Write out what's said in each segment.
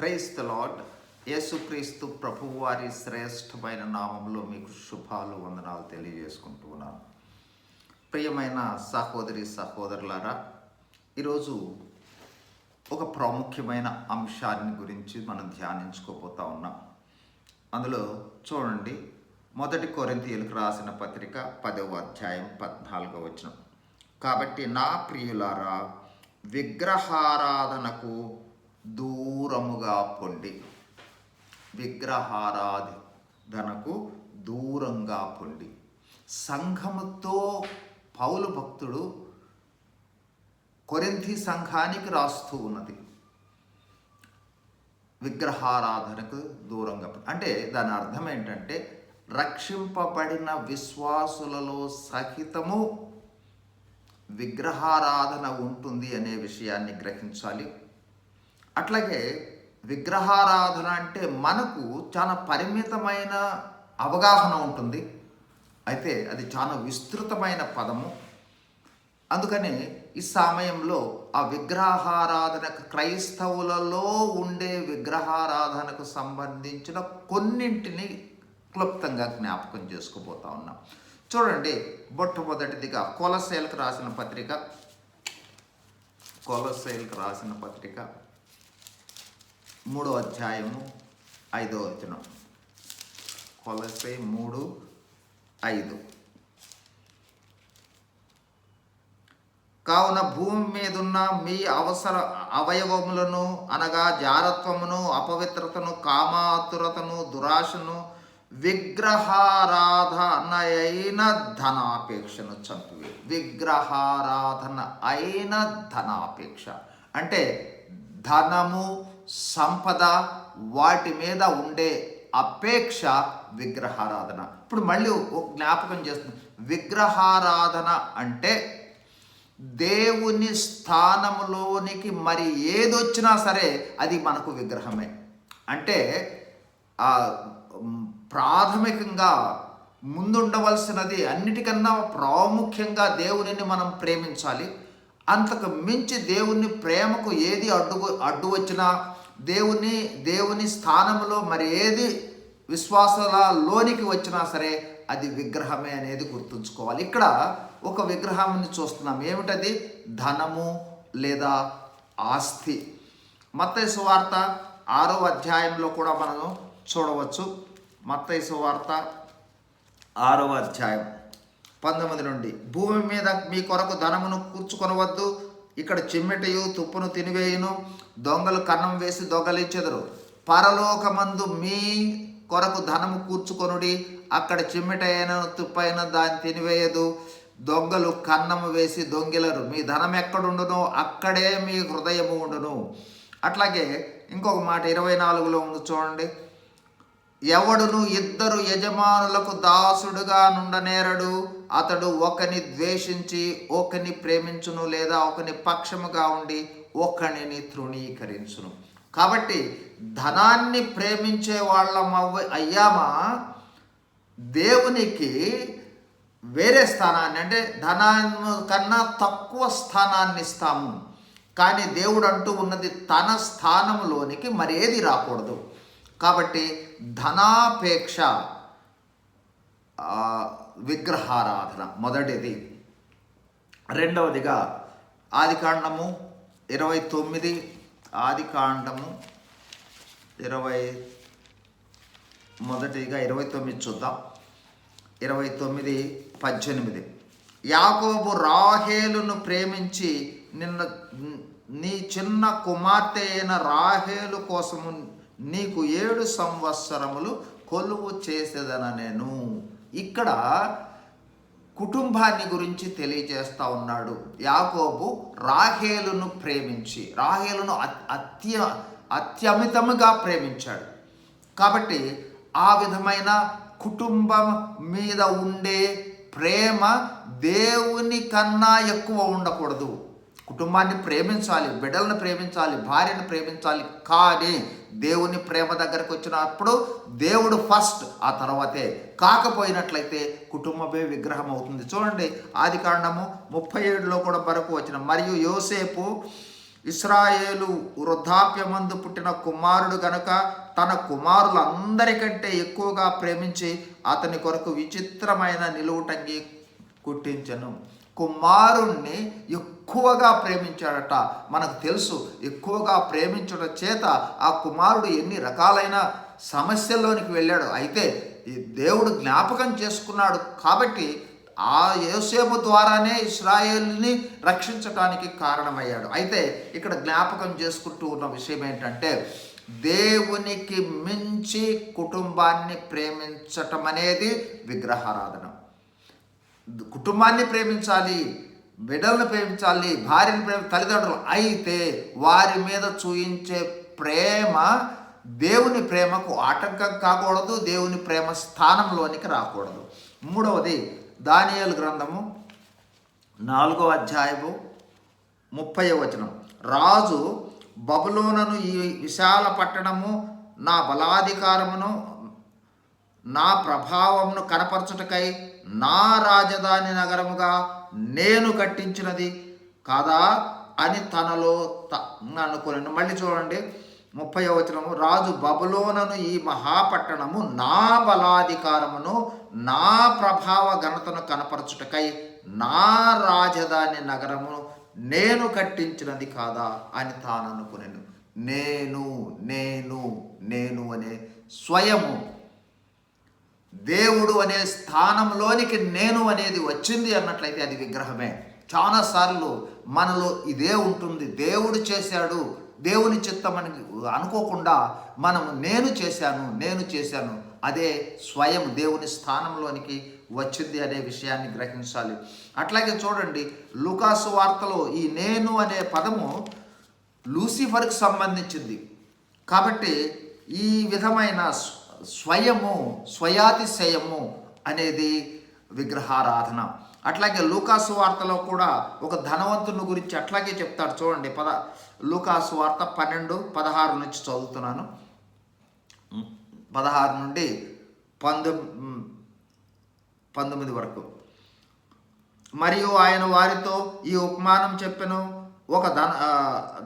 Price the lord యేసుక్రీస్తు ప్రభువు వారి శ్రేష్టమైన నామంలో మీకు శుభాలు వందనాలు తెలియజేసుకుంటూ ఉన్నాను. ప్రియమైన సహోదరి సహోదరులారా ఈరోజు ఒక ప్రాముఖ్యమైన అంశాన్ని గురించి మనం ధ్యానించుకోపోతా ఉన్నాం. అందులో చూడండి మొదటి కొరింతీయులకు రాసిన పత్రిక పదవ అధ్యాయం పద్నాలుగో వచనం. కాబట్టి నా ప్రియులారా విగ్రహారాధనకు దూరముగా పొండి. విగ్రహారాధనకు దూరంగా పొండి. సంఘముతో పౌలు భక్తుడు కొరింథి సంఘానికి రాస్తూ ఉన్నది. విగ్రహారాధనకు దూరంగా అంటే దాని అర్థం ఏంటంటే రక్షింపబడిన విశ్వాసులలో సహితము విగ్రహారాధన ఉంటుంది అనే విషయాన్ని గ్రహించాలి. అట్లాగే విగ్రహారాధన అంటే మనకు చాలా పరిమితమైన అవగాహన ఉంటుంది. అయితే అది చాలా విస్తృతమైన పదము. అందుకని ఈ సమయంలో ఆ విగ్రహారాధన క్రైస్తవులలో ఉండే విగ్రహారాధనకు సంబంధించిన కొన్నింటిని క్లుప్తంగా జ్ఞాపకం చేసుకుపోతా ఉన్నాం. చూడండి మొట్టమొదటిదిగా కొలసేలకు రాసిన పత్రిక. కొలసేలకు రాసిన పత్రిక. మూడో అధ్యాయము ఐదో వచనం. కొలసే మూడు ఐదు. కావున భూమి మీదున్న మీ అవసర అవయవములను అనగా జారత్వమును అపవిత్రతను కామాతురతను దురాశను విగ్రహారాధన అయిన ధనాపేక్షను చంపివే విగ్రహారాధన అయిన ధనాపేక్ష. అంటే ధనము సంపద వాటి మీద ఉండే అపేక్ష విగ్రహారాధన. ఇప్పుడు మళ్ళీ ఒక జ్ఞాపకం చేస్తుంది విగ్రహారాధన అంటే దేవుని స్థానములోనికి మరి ఏదొచ్చినా సరే అది మనకు విగ్రహమే. అంటే ప్రాథమికంగా ముందుండవలసినది అన్నిటికన్నా ప్రాముఖ్యంగా దేవునిని మనం ప్రేమించాలి. అంతకు మించి దేవుని ప్రేమకు ఏది అడ్డు అడ్డు వచ్చినా దేవుని దేవుని స్థానంలో మరి ఏది విశ్వాసాలలోనికి వచ్చినా సరే అది విగ్రహమే అనేది గుర్తుంచుకోవాలి. ఇక్కడ ఒక విగ్రహాన్ని చూస్తున్నాం. ఏమిటది? ధనము లేదా ఆస్తి. మత్తయి వార్త ఆరో అధ్యాయంలో కూడా మనం చూడవచ్చు. మత్తైసు వార్త ఆరవ అధ్యాయం పంతొమ్మిది నుండి. భూమి మీద మీ కొరకు ధనమును కూర్చుకొనవద్దు. ఇక్కడ చిమ్మెటయు తుప్పును తినివేయును దొంగలు కన్నం వేసి దొంగలించెదరు. పరలోకమందు మీ కొరకు ధనము కూర్చుకొనుడి అక్కడ చిమ్మెటైన తుప్పైన దాన్ని తినివేయదు. దొంగలు కన్నము వేసి దొంగిలరు. మీ ధనం ఎక్కడుండునో అక్కడే మీ హృదయము ఉండును. అట్లాగే ఇంకొక మాట ఇరవై నాలుగులో ఉంది చూడండి. ఎవడును ఇద్దరు యజమానులకు దాసుడుగా నుండనేరడు. అతడు ఒకని ద్వేషించి ఒకని ప్రేమించును లేదా ఒకని పక్షముగా ఉండి ఒకనిని తృణీకరించును. కాబట్టి ధనాన్ని ప్రేమించే వాళ్ళం అవ్వ అయ్యామా? దేవునికి వేరే స్థానాన్ని అంటే ధనాన్ని కన్నా తక్కువ స్థానాన్ని ఇస్తాము. కానీ దేవుడు అంటూ ఉన్నది తన స్థానంలోనికి మరేది రాకూడదు. కాబట్టి ధనాపేక్ష విగ్రహారాధన మొదటిది. రెండవదిగా ఆదికాండము ఇరవై తొమ్మిది ఆదికాండము ఇరవై మొదటిగా ఇరవై తొమ్మిది చూద్దాం. ఇరవై తొమ్మిది పద్దెనిమిది. యాకోబు రాహేలును ప్రేమించి నిన్న నీ చిన్న కుమార్తె అయిన రాహేలు కోసము నీకు ఏడు సంవత్సరములు కొలువు చేసేదన నేను ఇక్కడ కుటుంబాన్ని గురించి తెలియజేస్తా ఉన్నాడు. యాకోబు రాహేలును ప్రేమించి రాహేలును అత్య అత్యమితముగా ప్రేమించాడు. కాబట్టి ఆ విధమైన కుటుంబం మీద ఉండే ప్రేమ దేవుని కన్నా ఎక్కువ ఉండకూడదు. కుటుంబాన్ని ప్రేమించాలి బిడ్డలను ప్రేమించాలి భార్యను ప్రేమించాలి. కానీ దేవుని ప్రేమ దగ్గరకు వచ్చినప్పుడు దేవుడు ఫస్ట్ ఆ తర్వాతే. కాకపోయినట్లయితే కుటుంబమే విగ్రహం అవుతుంది. చూడండి ఆది కాండము ముప్పై ఏడులో కూడా వరకు వచ్చిన మరియు యోసేపు ఇస్రాయేలు వృద్ధాప్యమందు పుట్టిన కుమారుడు గనుక తన కుమారులందరికంటే ఎక్కువగా ప్రేమించి అతని కొరకు విచిత్రమైన నిలువుటంగి కుట్టించను. కుమారుణ్ణి ఎక్కువగా ప్రేమించాడట. మనకు తెలుసు ఎక్కువగా ప్రేమించడం చేత ఆ కుమారుడు ఎన్ని రకాలైన సమస్యల్లోనికి వెళ్ళాడు. అయితే ఈ దేవుడు జ్ఞాపకం చేసుకున్నాడు కాబట్టి ఆ యోసేపు ద్వారానే ఇస్రాయేల్ని రక్షించడానికి కారణమయ్యాడు. అయితే ఇక్కడ జ్ఞాపకం చేసుకుంటూ ఉన్న విషయం ఏంటంటే దేవునికి మించి కుటుంబాన్ని ప్రేమించటం అనేది విగ్రహారాధన. కుటుంబాన్ని ప్రేమించాలి బిడ్డలను ప్రేమించాలి భార్యను ప్రేమ తల్లిదండ్రులు అయితే వారి మీద చూయించే ప్రేమ దేవుని ప్రేమకు ఆటంకం కాకూడదు దేవుని ప్రేమ స్థానంలోనికి రాకూడదు. మూడవది దానియాల గ్రంథము నాలుగో అధ్యాయము ముప్పై వచనం. రాజు బబులోనను ఈ విశాల పట్టణము నా బలాధికారమును నా ప్రభావమును కనపరచుటకై నా రాజధాని నగరముగా నేను కట్టించినది కాదా అని తనలో త అనుకుని మళ్ళీ చూడండి ముప్పై వచనము. రాజు బబులోనను ఈ మహాపట్టణము నా బలాధికారమును నా ప్రభావ ఘనతను కనపరచుటకై నా రాజధాని నగరమును నేను కట్టించినది కాదా అని తాను అనుకునేను నేను నేను నేను అనే స్వయము దేవుడు అనే స్థానంలోనికి నేను అనేది వచ్చింది అన్నట్లయితే అది విగ్రహమే. చాలాసార్లు మనలో ఇదే ఉంటుంది. దేవుడు చేశాడు. దేవుని చిత్తమని అనుకోకుండా మనం నేను చేశాను నేను చేశాను. అదే స్వయం దేవుని స్థానంలోనికి వచ్చింది అనే విషయాన్ని గ్రహించాలి. అట్లాగే చూడండి లుకాసు వార్తలో ఈ నేను అనే పదము లూసిఫర్కి సంబంధించింది. కాబట్టి ఈ విధమైన స్వయము స్వయాతిశయము అనేది విగ్రహారాధన. అట్లాగే లూకాసు వార్తలో కూడా ఒక ధనవంతుని గురించి అట్లాగే చెప్తాడు. చూడండి పద లూకాసు వార్త పన్నెండు పదహారు నుంచి చదువుతున్నాను. పదహారు నుండి పంతొమ్మిది పంతొమ్మిది వరకు. మరియు ఆయన వారితో ఈ ఉపమానం చెప్పెను. ఒక ధన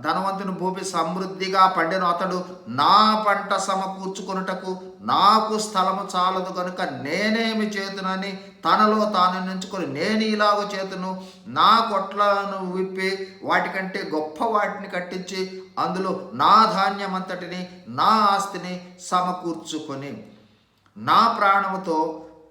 ధనవంతుని భూమి సమృద్ధిగా పండిన అతడు నా పంట సమకూర్చుకొనుటకు నాకు స్థలము చాలదు కనుక నేనేమి చేతునని తనలో తాను నుంచుకొని నేను ఇలాగ చేతును నా కొట్లను విప్పి వాటికంటే గొప్ప వాటిని కట్టించి అందులో నా ధాన్యమంతటిని నా ఆస్తిని సమకూర్చుకొని నా ప్రాణముతో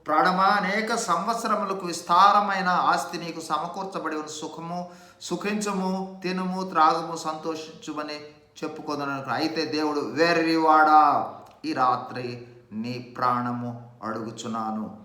ప్రాణమా? అనేక సంవత్సరములకు విస్తారమైన ఆస్తి నీకు సమకూర్చబడి ఉన్న సుఖము సుఖించము తినుము త్రాగుము సంతోషించుమని చెప్పుకుందనకు అయితే దేవుడు వెర్రివాడా ఈ రాత్రి నీ ప్రాణము అడుగుచున్నాను.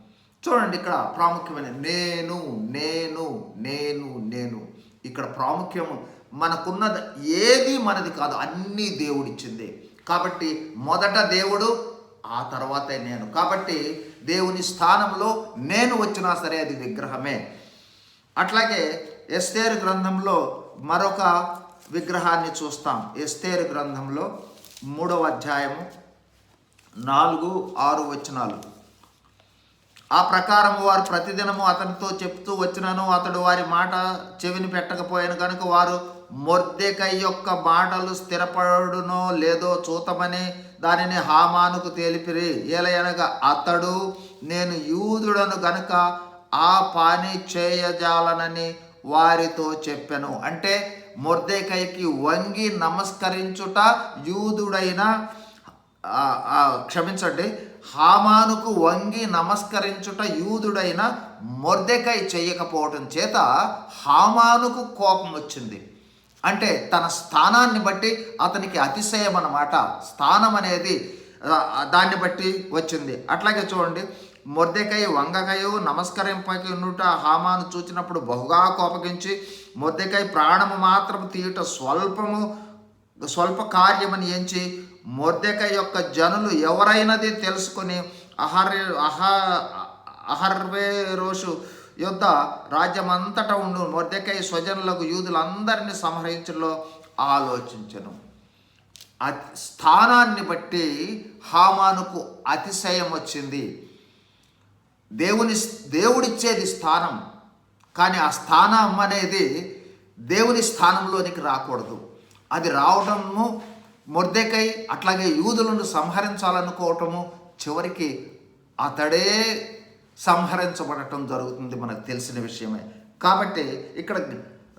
చూడండి ఇక్కడ ప్రాముఖ్యమైన నేను నేను నేను నేను. ఇక్కడ ప్రాముఖ్యము మనకున్నది ఏది మనది కాదు అన్నీ దేవుడిచ్చింది. కాబట్టి మొదట దేవుడు ఆ తర్వాతే నేను. కాబట్టి దేవుని స్థానంలో నేను వచ్చినా సరే అది విగ్రహమే. అట్లాగే ఎస్తేరు గ్రంథంలో మరొక విగ్రహాన్ని చూస్తాం. ఎస్తేరు గ్రంథంలో మూడవ అధ్యాయము నాలుగు ఆరు వచనాలు. ఆ ప్రకారం వారు ప్రతిదినము అతనితో చెప్తూ వచ్చినను అతడు వారి మాట చెవిని పెట్టకపోయాను కనుక వారు మొర్దెకై యొక్క మాటలు స్థిరపడునో లేదో చూతమని దానిని హామానుకు తేలిపిరి. ఏలయనగా అతడు నేను యూదుడను గనుక ఆ పని చేయజాలనని వారితో చెప్పెను. అంటే మొర్దెకైకి వంగి నమస్కరించుట యూదుడైన క్షమించండి హామానుకు వంగి నమస్కరించుట యూదుడైన మొర్దెకై చేయకపోవటం చేత హామానుకు కోపం వచ్చింది అంటే తన స్థానాన్ని బట్టి అతనికి అతిశయం అన్నమాట స్థానం అనేది దాన్ని బట్టి వచ్చింది. అట్లాగే చూడండి మొర్దెకై వంగకయు నమస్కరింపకి హామాను చూచినప్పుడు బహుగా కోపగించి మొర్దెకై ప్రాణము మాత్రము తీయుట స్వల్పము స్వల్ప కార్యమని ఎంచి మొర్దెక యొక్క జనులు ఎవరైనది తెలుసుకొని అహర్ అహ అహర్వే రోజు యుద్ధ రాజ్యమంతటా ఉండు. మొర్దెకై స్వజనులకు యూదులందరినీ సంహరించడంలో ఆలోచించను. అతి స్థానాన్ని బట్టి హామానుకు అతిశయం వచ్చింది. దేవుని దేవుడిచ్చేది స్థానం. కానీ ఆ స్థానం అనేది దేవుని స్థానంలోనికి రాకూడదు. అది రావడము మొర్దెకై అట్లాగే యూదులను సంహరించాలనుకోవటము చివరికి అతడే సంహరించబడటం జరుగుతుంది మనకు తెలిసిన విషయమే. కాబట్టి ఇక్కడ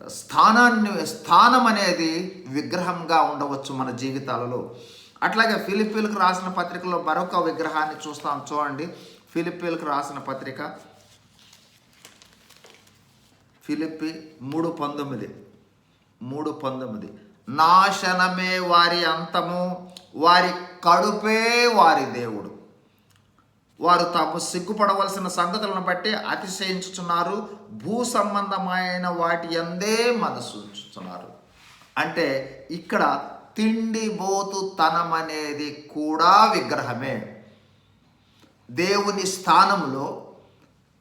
స్థానాన్ని స్థానం అనేది విగ్రహంగా ఉండవచ్చు మన జీవితాలలో. అట్లాగే ఫిలిపీలకు రాసిన పత్రికలో మరొక విగ్రహాన్ని చూస్తాం చూడండి. ఫిలిపీలకు రాసిన పత్రిక ఫిలిపి మూడు పంతొమ్మిది. మూడు పంతొమ్మిది. నాశనమే వారి అంతము వారి కడుపే వారి దేవుడు. వారు తాము సిగ్గుపడవలసిన సంగతులను బట్టి అతిశయించుచున్నారు. భూ సంబంధమైన వాటి అందే మనసు ఉంచుతున్నారు అంటే ఇక్కడ తిండిబోతు తనం అనేది కూడా విగ్రహమే. దేవుని స్థానంలో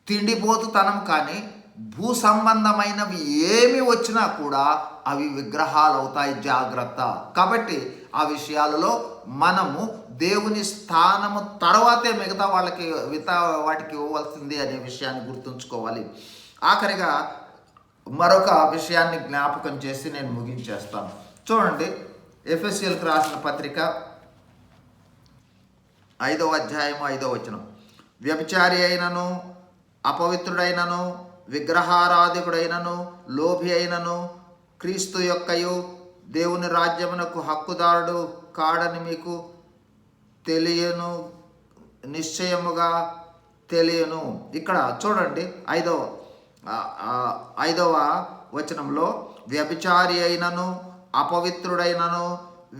తిండిపోతుతనం కానీ భూ సంబంధమైనవి ఏమి వచ్చినా కూడా అవి విగ్రహాలు అవుతాయి జాగ్రత్త. కాబట్టి ఆ విషయాలలో మనము దేవుని స్థానము తర్వాతే మిగతా వాళ్ళకి మిగతా వాటికి ఇవ్వవలసింది అనే విషయాన్ని గుర్తుంచుకోవాలి. ఆఖరిగా మరొక విషయాన్ని జ్ఞాపకం చేసి నేను ముగించేస్తాను. చూడండి ఎఫ్ఎస్ఎల్కి రాసిన పత్రిక ఐదవ అధ్యాయము ఐదవ వచనం. వ్యభిచారి అయినను అపవిత్రుడైనను విగ్రహారాధికుడైనను లోభి అయినను క్రీస్తు యొక్కయు దేవుని రాజ్యమునకు హక్కుదారుడు కాడని మీకు తెలియను నిశ్చయముగా తెలియను. ఇక్కడ చూడండి ఐదవ ఐదవ వచనంలో వ్యభిచారి అయినను అపవిత్రుడైనను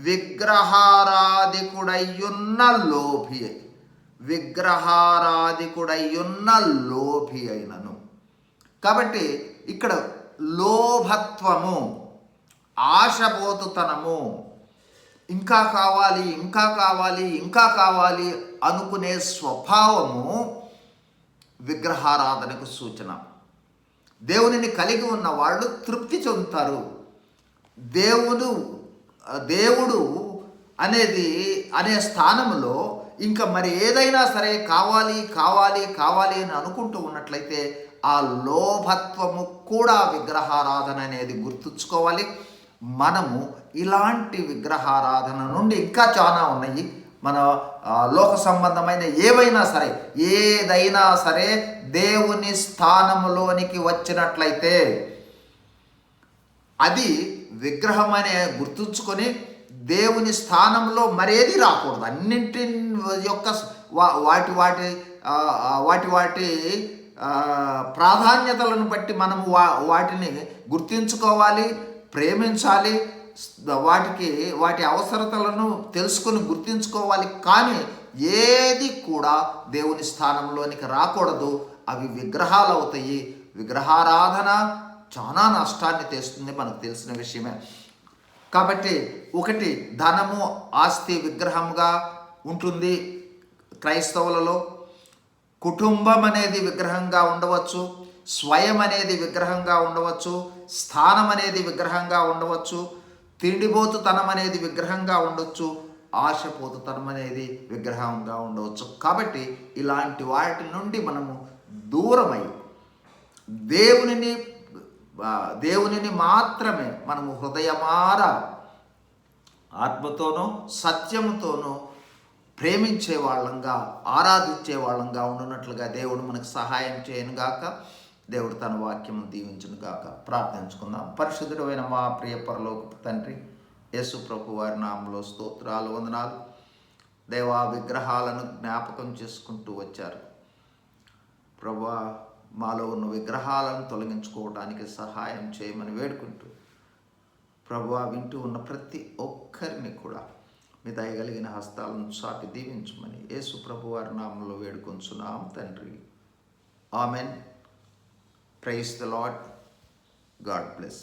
విగ్రహారాధికుడయ్యున్న లోభి విగ్రహారాధికుడయ్యున్న లోభి అయినను. కాబట్టి ఇక్కడ లోభత్వము ఆశబోతుతనము. ఇంకా కావాలి ఇంకా కావాలి ఇంకా కావాలి అనుకునే స్వభావము విగ్రహారాధనకు సూచన. దేవునిని కలిగి ఉన్న వాళ్ళు తృప్తి చెందుతారు. దేవుడు దేవుడు అనేది అనే స్థానంలో ఇంకా మరి ఏదైనా సరే కావాలి కావాలి కావాలి అని అనుకుంటూ ఉన్నట్లయితే ఆ లోభత్వము కూడా విగ్రహారాధన అనేది గుర్తుంచుకోవాలి. మనము ఇలాంటి విగ్రహారాధన నుండి ఇంకా చాలా ఉన్నాయి. మన లోక సంబంధమైన ఏవైనా సరే ఏదైనా సరే దేవుని స్థానంలోనికి వచ్చినట్లయితే అది విగ్రహం అనే గుర్తుంచుకొని దేవుని స్థానంలో మరేది రాకూడదు. అన్నింటి యొక్క వా- వాటి వాటి వాటి వాటి ప్రాధాన్యతలను బట్టి మనము వా వాటిని గుర్తించుకోవాలి. ప్రేమించాలి. వాటికి వాటి అవసరతలను తెలుసుకొని గుర్తించుకోవాలి. కానీ ఏది కూడా దేవుని స్థానంలోనికి రాకూడదు. అవి విగ్రహాలు అవుతాయి. విగ్రహారాధన చాలా నష్టాన్ని తెస్తుంది మనకు తెలిసిన విషయమే. కాబట్టి ఒకటి ధనము ఆస్తి విగ్రహంగా ఉంటుంది క్రైస్తవులలో. కుటుంబం అనేది విగ్రహంగా ఉండవచ్చు. స్వయం అనేది విగ్రహంగా ఉండవచ్చు స్థానం అనేది విగ్రహంగా ఉండవచ్చు తిండిపోతుతనం అనేది విగ్రహంగా ఉండొచ్చు ఆశపోతుతనం అనేది విగ్రహంగా ఉండవచ్చు. కాబట్టి ఇలాంటి వాటి నుండి మనము దూరమై దేవునిని దేవునిని మాత్రమే మనము హృదయమార ఆత్మతోనూ సత్యముతోనూ ప్రేమించే వాళ్ళంగా ఆరాధించే వాళ్ళంగా ఉండున్నట్లుగా దేవుడు మనకు సహాయం చేయను గాక దేవుడు తన వాక్యం దీవించును గాక. ప్రార్థించుకుందాం. పరిశుద్ధుడైన మా ప్రియ పరలోక తండ్రి యేసు ప్రభు వారి నామంలో స్తోత్రాలు వందనాలు. దేవా విగ్రహాలను జ్ఞాపకం చేసుకుంటూ వచ్చారు. ప్రభా మాలో ఉన్న విగ్రహాలను తొలగించుకోవడానికి సహాయం చేయమని వేడుకుంటూ ప్రభు వింటూ ఉన్న ప్రతి ఒక్కరిని కూడా మీ దయగలిగిన హస్తాలను చాటి దీవించమని యేసు ప్రభు వారి నామంలో వేడుకొంచున్నాం తండ్రి. Amen. Praise the Lord God bless